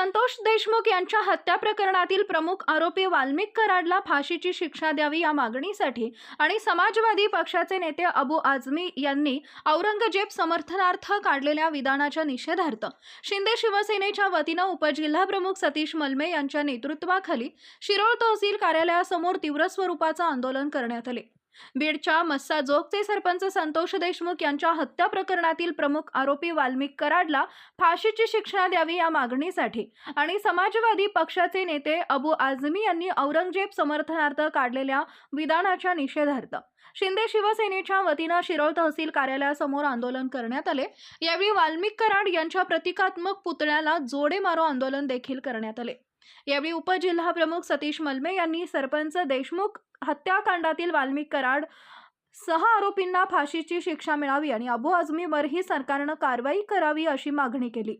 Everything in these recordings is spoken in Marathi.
संतोष देशमुख यांच्या हत्या प्रकरणातील प्रमुख आरोपी वाल्मिक कराडला फाशीची शिक्षा द्यावी या मागणीसाठी आणि समाजवादी पक्षाचे नेते अबू आझमी यांनी औरंगजेब समर्थनार्थ काढलेल्या विधानाच्या निषेधार्थ शिंदे शिवसेनेच्या वतीनं उपजिल्हाप्रमुख सतीश मलमे यांच्या नेतृत्वाखाली शिरोळ तहसील कार्यालयासमोर तीव्र स्वरूपाचं आंदोलन करण्यात आले. बीडच्या मस्साजोगचे सरपंच संतोष देशमुख यांच्या हत्या प्रकरणातील प्रमुख आरोपी वाल्मिक कराडला फाशीची शिक्षा द्यावी या मागणीसाठी आणि समाजवादी पक्षाचे नेते अबू आझमी यांनी औरंगजेब समर्थनार्थ काढलेल्या विधानाच्या निषेधार्थ. शिंदे शिवसेनेच्या वतीनं शिरोळ तहसील कार्यालयासमोर आंदोलन करण्यात आले. यावेळी वाल्मिक कराड यांच्या प्रतिकात्मक पुतळ्याला जोडे मारो आंदोलन देखील करण्यात आले. यावेळी उपजिल्हाप्रमुख सतीश मलमे यांनी सरपंच देशमुख हत्याकांडातील वाल्मिक कराड सहा आरोपींना फाशीची शिक्षा मिळावी आणि अबू आझमीवरही सरकारनं कारवाई करावी अशी मागणी केली.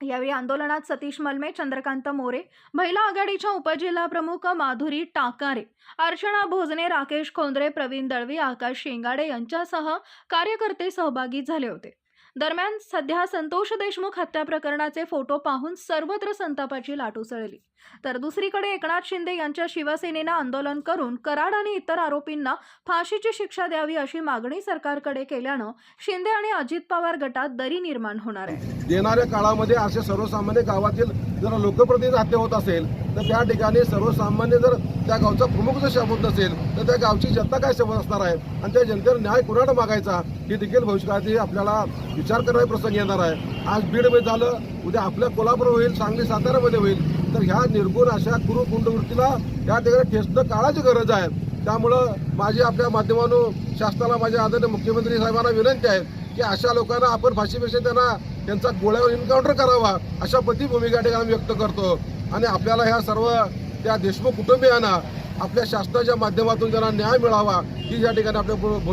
यावेळी आंदोलनात सतीश मलमे चंद्रकांत मोरे महिला आघाडीच्या उपजिल्हाप्रमुख माधुरी टाकारे अर्चना भोजने राकेश खोंद्रे प्रवीण दळवी आकाश शेंगाडे यांच्यासह कार्यकर्ते सहभागी झाले होते. दरम्यान सध्या संतोष देशमुख हत्या प्रकरणाचे फोटो पाहून सर्वत्र संतापाची लाट उसळली. तर दुसरीकडे एकनाथ शिंदे यांच्या शिवसेनेनं आंदोलन करून कराड आणि इतर आरोपींना फाशीची शिक्षा द्यावी अशी मागणी सरकारकडे केल्यानं शिंदे आणि अजित पवार गटात दरी निर्माण होणार आहे. येणाऱ्या काळामध्ये असे सर्वसामान्य गावातील जर लोकप्रतिनिधी हत्या होत असेल तर त्या ठिकाणी सर्वसामान्य जर त्या गावचा प्रमुख जर शपथ नसेल तर त्या गावची जनता काय शपथ असणार आहे? आणि त्या जनतेवर न्याय कुणाला मागायचा? हे देखील भविष्यकाळात आपल्याला विचार करणारे प्रसंग येणार आहे. आज बीडमध्ये झालं उद्या आपल्या कोल्हापूर होईल सांगली साताऱ्यामध्ये होईल. तर ह्या निर्गुण अशा कुरुकुंडवृत्तीला या ठिकाणी ठेचणं काळाची गरज आहे. त्यामुळं माझी आपल्या माध्यमातून शासनाला माझ्या आदरणीय मुख्यमंत्री साहेबांना विनंती आहे की अशा लोकांना आपण फाशीपेक्षा त्यांना त्यांचा गोळ्यावर एन्काउंटर करावा अशा पती भूमिका ठिकाणी व्यक्त करतो. आणि आपल्याला ह्या सर्व त्या देशमुख कुटुंबियांना आपल्या शासनाच्या माध्यमातून त्यांना न्याय मिळावा ही या ठिकाणी आपल्या भूमिका